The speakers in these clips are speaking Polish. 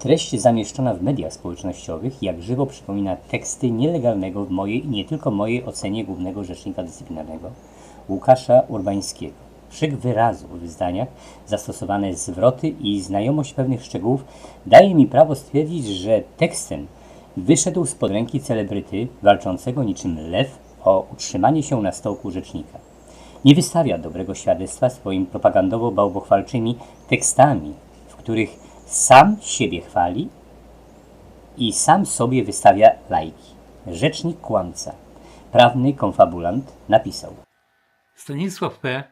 Treść zamieszczona w mediach społecznościowych jak żywo przypomina teksty nielegalnego w mojej i nie tylko mojej ocenie głównego rzecznika dyscyplinarnego Łukasza Urbańskiego. Szyk wyrazu w zdaniach, zastosowane zwroty i znajomość pewnych szczegółów daje mi prawo stwierdzić, że tekstem wyszedł spod ręki celebryty walczącego niczym lew o utrzymanie się na stołku rzecznika. Nie wystawia dobrego świadectwa swoim propagandowo-bałbochwalczymi tekstami, w których sam siebie chwali i sam sobie wystawia lajki. Rzecznik kłamca, prawny konfabulant napisał. Stanisław P.,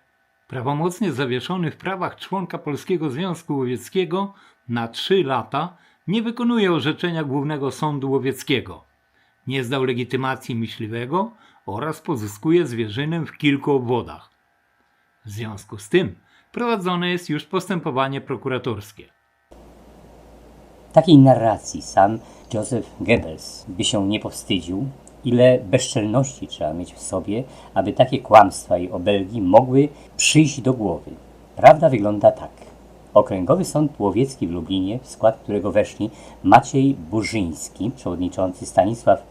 prawomocnie zawieszony w prawach członka Polskiego Związku Łowieckiego na 3 lata, nie wykonuje orzeczenia Głównego Sądu Łowieckiego. Nie zdał legitymacji myśliwego oraz pozyskuje zwierzynę w kilku obwodach. W związku z tym prowadzone jest już postępowanie prokuratorskie. Takiej narracji sam Joseph Goebbels by się nie powstydził, ile bezczelności trzeba mieć w sobie, aby takie kłamstwa i obelgi mogły przyjść do głowy. Prawda wygląda tak. Okręgowy Sąd Łowiecki w Lublinie, w skład którego weszli Maciej Burzyński, przewodniczący Stanisław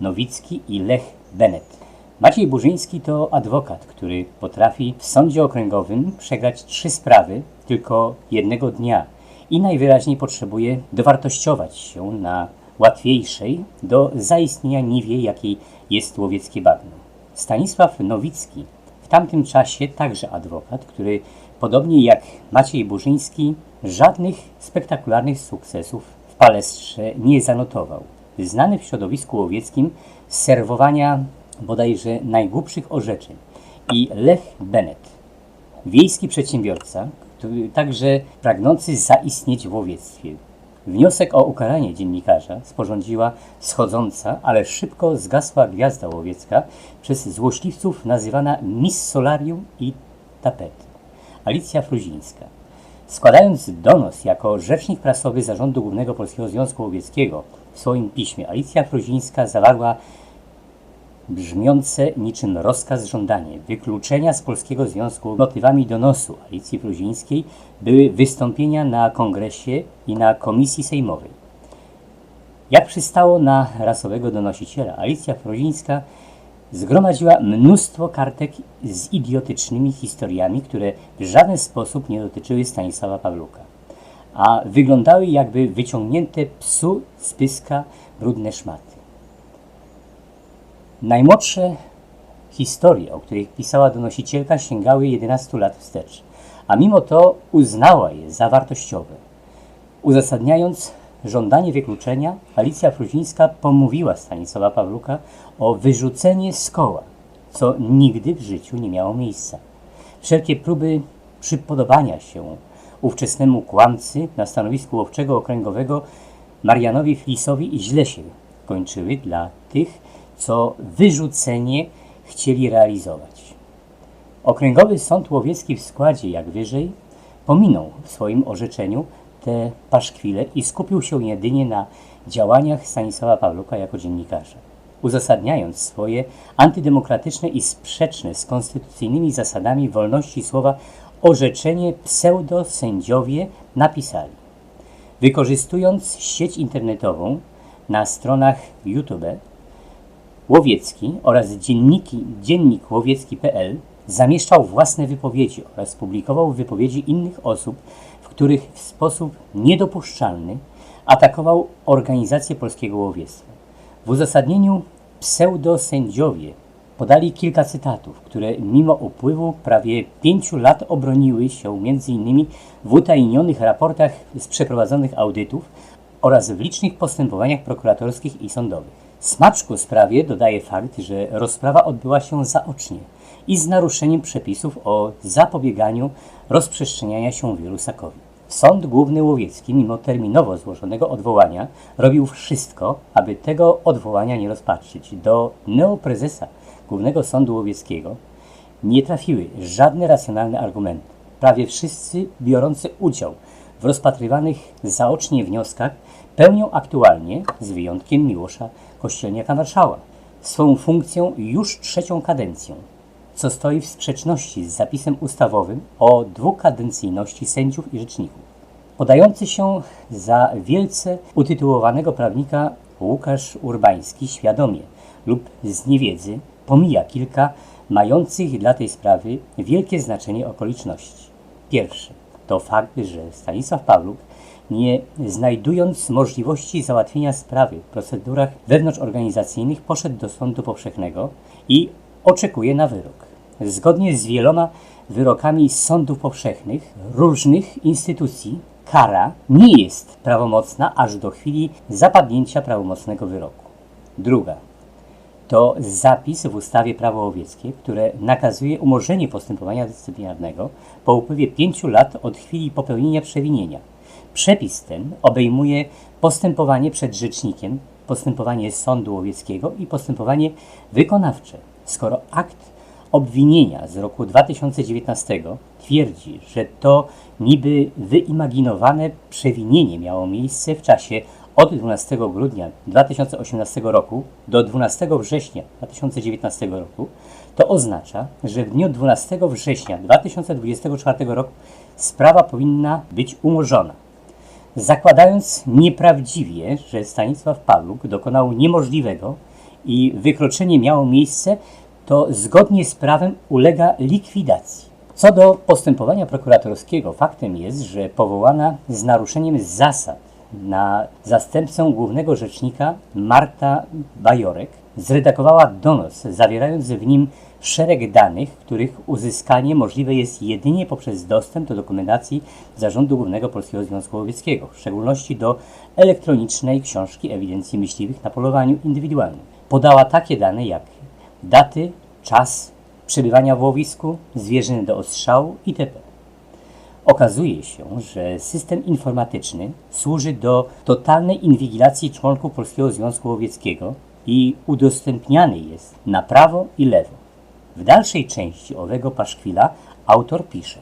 Nowicki i Lech Bennett. Maciej Burzyński to adwokat, który potrafi w sądzie okręgowym przegrać trzy sprawy tylko jednego dnia i najwyraźniej potrzebuje dowartościować się na łatwiejszej do zaistnienia niwie, jakiej jest łowieckie bagno. Stanisław Nowicki, w tamtym czasie także adwokat, który podobnie jak Maciej Burzyński żadnych spektakularnych sukcesów w palestrze nie zanotował. Znany w środowisku łowieckim z serwowania bodajże najgłupszych orzeczeń i Lech Bennett, wiejski przedsiębiorca, także pragnący zaistnieć w łowiectwie. Wniosek o ukaranie dziennikarza sporządziła schodząca, ale szybko zgasła gwiazda łowiecka, przez złośliwców nazywana Miss Solarium i Tapety, Alicja Fruzińska. Składając donos jako rzecznik prasowy Zarządu Głównego Polskiego Związku Łowieckiego w swoim piśmie, Alicja Fruzińska zawarła brzmiące niczym rozkaz żądanie wykluczenia z Polskiego Związku motywami donosu Alicji Fruzińskiej były wystąpienia na kongresie i na komisji sejmowej. Jak przystało na rasowego donosiciela, Alicja Fruzińska zgromadziła mnóstwo kartek z idiotycznymi historiami, które w żaden sposób nie dotyczyły Stanisława Pawluka, a wyglądały jakby wyciągnięte psu z pyska brudne szmaty. Najmłodsze historie, o których pisała donosicielka, sięgały 11 lat wstecz, a mimo to uznała je za wartościowe. Uzasadniając żądanie wykluczenia, Alicja Fruzińska pomówiła Stanisława Pawluka o wyrzucenie z koła, co nigdy w życiu nie miało miejsca. Wszelkie próby przypodobania się ówczesnemu kłamcy na stanowisku łowczego okręgowego Marianowi Flisowi źle się kończyły dla tych, co wyrzucenie chcieli realizować. Okręgowy Sąd Łowiecki w składzie, jak wyżej, pominął w swoim orzeczeniu te paszkwile i skupił się jedynie na działaniach Stanisława Pawluka jako dziennikarza. Uzasadniając swoje antydemokratyczne i sprzeczne z konstytucyjnymi zasadami wolności słowa orzeczenie pseudosędziowie napisali Wykorzystując sieć internetową na stronach YouTube Łowiecki oraz dzienniki, dziennik łowiecki.pl zamieszczał własne wypowiedzi oraz publikował wypowiedzi innych osób, w których w sposób niedopuszczalny atakował organizację polskiego łowiectwa. W uzasadnieniu pseudosędziowie podali kilka cytatów, które mimo upływu prawie pięciu lat obroniły się m.in. w utajnionych raportach z przeprowadzonych audytów oraz w licznych postępowaniach prokuratorskich i sądowych. Smaczku sprawie dodaje fakt, że rozprawa odbyła się zaocznie i z naruszeniem przepisów o zapobieganiu rozprzestrzeniania się wirusakowi. Sąd Główny Łowiecki, mimo terminowo złożonego odwołania, robił wszystko, aby tego odwołania nie rozpatrzyć. Do neoprezesa Głównego Sądu Łowieckiego nie trafiły żadne racjonalne argumenty. Prawie wszyscy biorący udział w rozpatrywanych zaocznie wnioskach pełnią aktualnie, z wyjątkiem Miłosza Kościelniaka-Marszała, swą funkcję już trzecią kadencją, co stoi w sprzeczności z zapisem ustawowym o dwukadencyjności sędziów i rzeczników. Podający się za wielce utytułowanego prawnika Łukasz Urbański świadomie lub z niewiedzy pomija kilka mających dla tej sprawy wielkie znaczenie okoliczności. Pierwsze to fakt, że Stanisław Pawluk, nie znajdując możliwości załatwienia sprawy w procedurach wewnątrzorganizacyjnych, poszedł do sądu powszechnego i oczekuje na wyrok. Zgodnie z wieloma wyrokami sądów powszechnych różnych instytucji, kara nie jest prawomocna aż do chwili zapadnięcia prawomocnego wyroku. Druga to zapis w ustawie prawo łowieckie, które nakazuje umorzenie postępowania dyscyplinarnego po upływie pięciu lat od chwili popełnienia przewinienia. Przepis ten obejmuje postępowanie przed rzecznikiem, postępowanie sądu łowieckiego i postępowanie wykonawcze. Skoro akt obwinienia z roku 2019 twierdzi, że to niby wyimaginowane przewinienie miało miejsce w czasie od 12 grudnia 2018 roku do 12 września 2019 roku, to oznacza, że w dniu 12 września 2024 roku sprawa powinna być umorzona. Zakładając nieprawdziwie, że Stanisław Pawluk dokonał niemożliwego i wykroczenie miało miejsce, to zgodnie z prawem ulega likwidacji. Co do postępowania prokuratorskiego, faktem jest, że powołana z naruszeniem zasad na zastępcę głównego rzecznika Marta Bajorek zredagowała donos, zawierając w nim szereg danych, których uzyskanie możliwe jest jedynie poprzez dostęp do dokumentacji Zarządu Głównego Polskiego Związku Łowieckiego, w szczególności do elektronicznej książki ewidencji myśliwych na polowaniu indywidualnym. Podała takie dane jak daty, czas przebywania w łowisku, zwierzyny do ostrzału itp. Okazuje się, że system informatyczny służy do totalnej inwigilacji członków Polskiego Związku Łowieckiego i udostępniany jest na prawo i lewo. W dalszej części owego paszkwila autor pisze.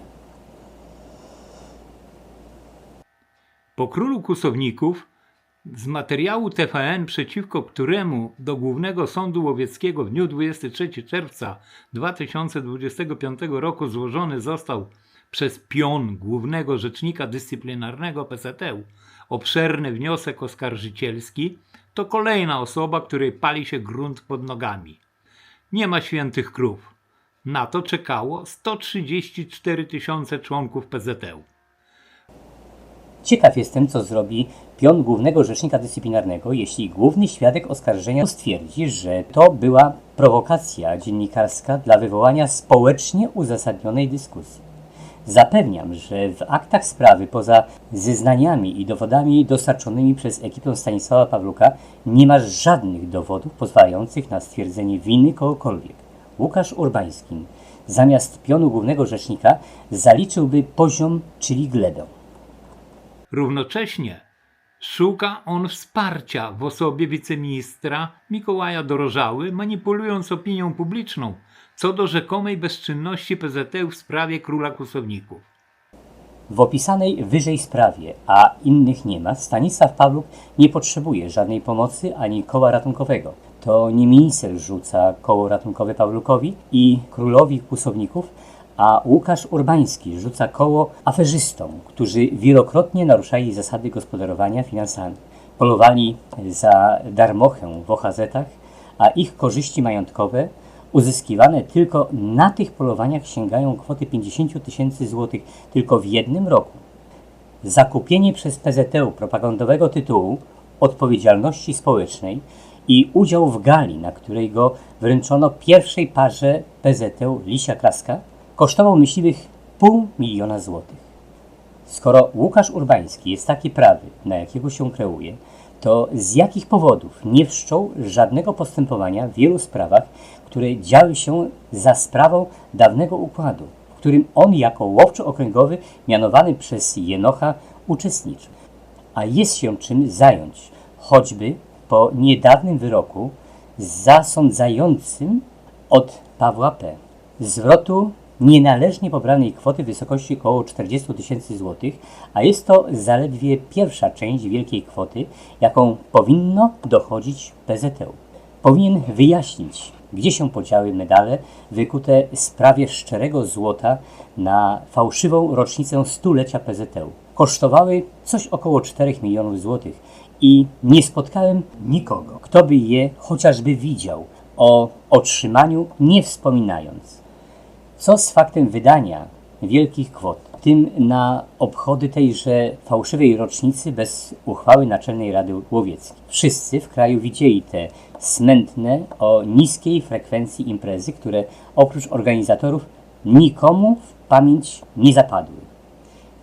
Po królu kusowników z materiału TVN, przeciwko któremu do Głównego Sądu Łowieckiego w dniu 23 czerwca 2025 roku złożony został przez pion Głównego Rzecznika Dyscyplinarnego PZU obszerny wniosek oskarżycielski, to kolejna osoba, której pali się grunt pod nogami. Nie ma świętych krów. Na to czekało 134 tysiące członków PZU. Ciekaw jestem, co zrobi pion głównego rzecznika dyscyplinarnego, jeśli główny świadek oskarżenia stwierdzi, że to była prowokacja dziennikarska dla wywołania społecznie uzasadnionej dyskusji. Zapewniam, że w aktach sprawy poza zeznaniami i dowodami dostarczonymi przez ekipę Stanisława Pawluka nie ma żadnych dowodów pozwalających na stwierdzenie winy kogokolwiek. Łukasz Urbański zamiast pionu głównego rzecznika zaliczyłby poziom, czyli glebę. Równocześnie szuka on wsparcia w osobie wiceministra Mikołaja Dorożały, manipulując opinią publiczną co do rzekomej bezczynności PZU w sprawie króla kusowników. W opisanej wyżej sprawie, a innych nie ma, Stanisław Pawluk nie potrzebuje żadnej pomocy ani koła ratunkowego. To nie minister rzuca koło ratunkowe Pawlukowi i królowi kusowników, a Łukasz Urbański rzuca koło aferzystom, którzy wielokrotnie naruszali zasady gospodarowania finansami. Polowali za darmochę w OHZ-ach, a ich korzyści majątkowe uzyskiwane tylko na tych polowaniach sięgają kwoty 50 tysięcy złotych tylko w jednym roku. Zakupienie przez PZU propagandowego tytułu odpowiedzialności społecznej i udział w gali, na której go wręczono pierwszej parze PZU Lisia Kraska, kosztował myśliwych pół miliona złotych. Skoro Łukasz Urbański jest taki prawy, na jakiego się kreuje, to z jakich powodów nie wszczął żadnego postępowania w wielu sprawach, które działy się za sprawą dawnego układu, w którym on jako łowczy okręgowy mianowany przez Jenocha uczestniczył. A jest się czym zająć, choćby po niedawnym wyroku zasądzającym od Pawła P. zwrotu nienależnie pobranej kwoty w wysokości około 40 tysięcy złotych, a jest to zaledwie pierwsza część wielkiej kwoty, jaką powinno dochodzić PZU. Powinien wyjaśnić, gdzie się podziały medale wykute w sprawie szczerego złota na fałszywą rocznicę stulecia PZU. kosztowały coś około 4 milionów złotych i nie spotkałem nikogo, kto by je chociażby widział, o otrzymaniu nie wspominając. Co z faktem wydania wielkich kwot, tym na obchody tejże fałszywej rocznicy bez uchwały Naczelnej Rady Łowieckiej? Wszyscy w kraju widzieli te smętne o niskiej frekwencji imprezy, które oprócz organizatorów nikomu w pamięć nie zapadły.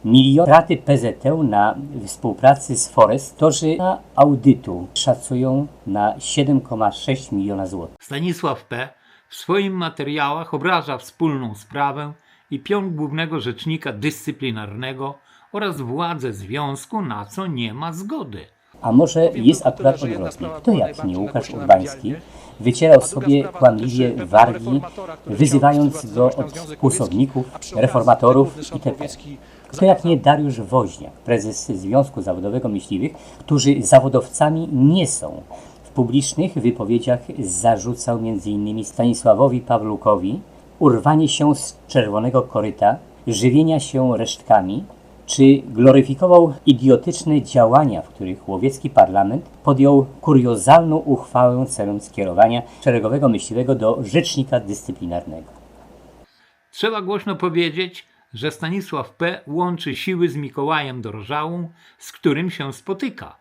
Milion raty PZT na współpracy z Forest, którzy na audytu szacują na 7,6 miliona złotych. Stanisław P. w swoich materiałach obraża wspólną sprawę i pion głównego rzecznika dyscyplinarnego oraz władzę związku, na co nie ma zgody. A może jest akurat odwrotnie? Kto jak nie Łukasz Urbański wycierał sobie kłamliwie wargi, wyzywając go od kłusowników, reformatorów itp. Kto jak nie Dariusz Woźniak, prezes Związku Zawodowego Myśliwych, którzy zawodowcami nie są. W publicznych wypowiedziach zarzucał m.in. Stanisławowi Pawlukowi urwanie się z czerwonego koryta, żywienia się resztkami, czy gloryfikował idiotyczne działania, w których łowiecki parlament podjął kuriozalną uchwałę celem skierowania szeregowego myśliwego do rzecznika dyscyplinarnego. Trzeba głośno powiedzieć, że Stanisław P. łączy siły z Mikołajem Dorżałą, z którym się spotyka.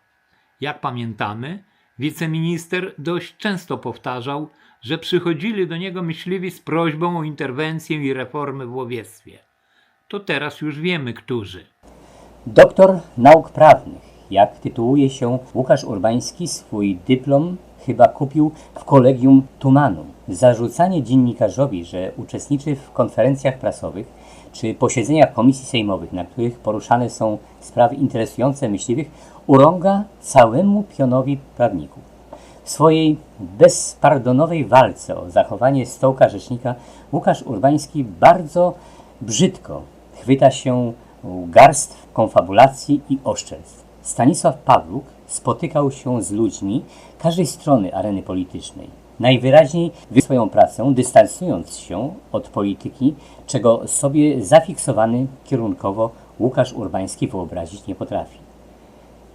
Jak pamiętamy, wiceminister dość często powtarzał, że przychodzili do niego myśliwi z prośbą o interwencję i reformy w łowiectwie. To teraz już wiemy, którzy. Doktor nauk prawnych, jak tytułuje się Łukasz Urbański, swój dyplom chyba kupił w kolegium Tumanu. Zarzucanie dziennikarzowi, że uczestniczy w konferencjach prasowych czy posiedzeniach komisji sejmowych, na których poruszane są sprawy interesujące myśliwych, urąga całemu pionowi prawników. W swojej bezpardonowej walce o zachowanie stołka rzecznika Łukasz Urbański bardzo brzydko chwyta się garstw konfabulacji i oszczerstw. Stanisław Pawluk spotykał się z ludźmi każdej strony areny politycznej. Najwyraźniej wy swoją pracę, dystansując się od polityki, czego sobie zafiksowany kierunkowo Łukasz Urbański wyobrazić nie potrafi.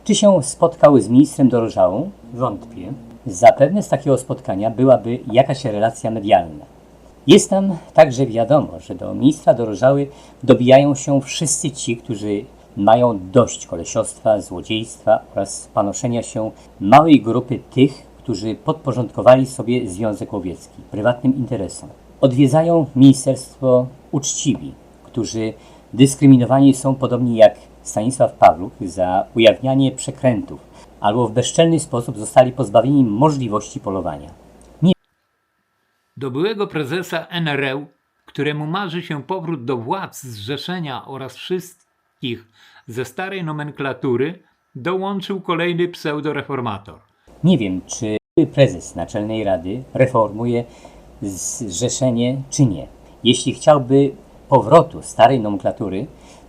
Czy się spotkał z ministrem Dorożałą? Wątpię. Zapewne z takiego spotkania byłaby jakaś relacja medialna. Jest tam także wiadomo, że do ministra Dorożały dobijają się wszyscy ci, którzy mają dość kolesiostwa, złodziejstwa oraz panoszenia się małej grupy tych, którzy podporządkowali sobie Związek Łowiecki prywatnym interesom. Odwiedzają ministerstwo uczciwi, którzy dyskryminowani są podobnie jak Stanisław Pawluk za ujawnianie przekrętów albo w bezczelny sposób zostali pozbawieni możliwości polowania. Do byłego prezesa NRL, któremu marzy się powrót do władz zrzeszenia oraz wszystkich ze starej nomenklatury, dołączył kolejny pseudoreformator. Nie wiem, czy prezes Naczelnej Rady reformuje zrzeszenie, czy nie. Jeśli chciałby powrotu starej nomenklatury,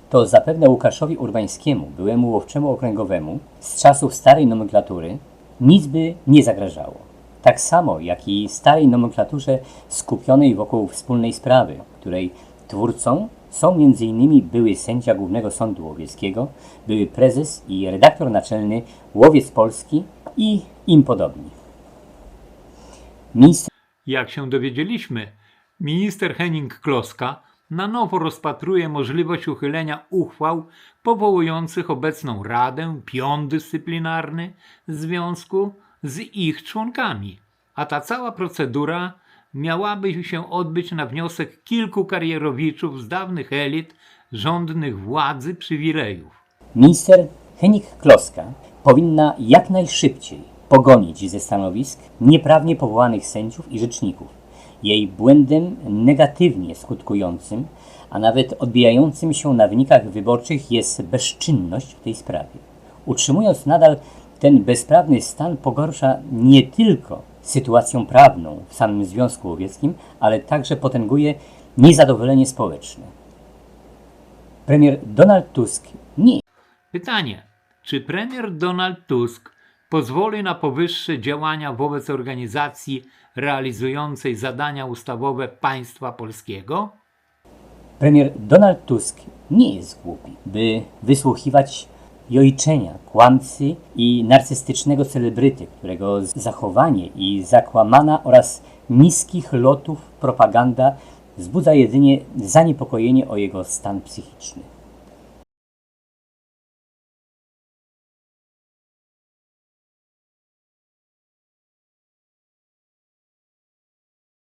to zapewne Łukaszowi Urbańskiemu, byłemu łowczemu okręgowemu, z czasów starej nomenklatury, nic by nie zagrażało. Tak samo jak i starej nomenklaturze skupionej wokół wspólnej sprawy, której twórcą są m.in. były sędzia Głównego Sądu Łowieckiego, były prezes i redaktor naczelny Łowiec Polski i im podobni. Minister Jak się dowiedzieliśmy, minister Henning Kloska na nowo rozpatruje możliwość uchylenia uchwał powołujących obecną Radę, pion dyscyplinarny związku z ich członkami, a ta cała procedura miałaby się odbyć na wniosek kilku karierowiczów z dawnych elit rządnych władzy przywilejów. Minister Henik Kloska powinna jak najszybciej pogonić ze stanowisk nieprawnie powołanych sędziów i rzeczników. Jej błędem negatywnie skutkującym, a nawet odbijającym się na wynikach wyborczych jest bezczynność w tej sprawie. Utrzymując nadal ten bezprawny stan pogorsza nie tylko sytuację prawną w samym Związku Łowieckim, ale także potęguje niezadowolenie społeczne. Premier Donald Tusk nie Pytanie: czy premier Donald Tusk pozwoli na powyższe działania wobec organizacji realizującej zadania ustawowe państwa polskiego? Premier Donald Tusk nie jest głupi, by wysłuchiwać jojczenia, kłamcy i narcystycznego celebryty, którego zachowanie i zakłamana oraz niskich lotów propaganda wzbudza jedynie zaniepokojenie o jego stan psychiczny.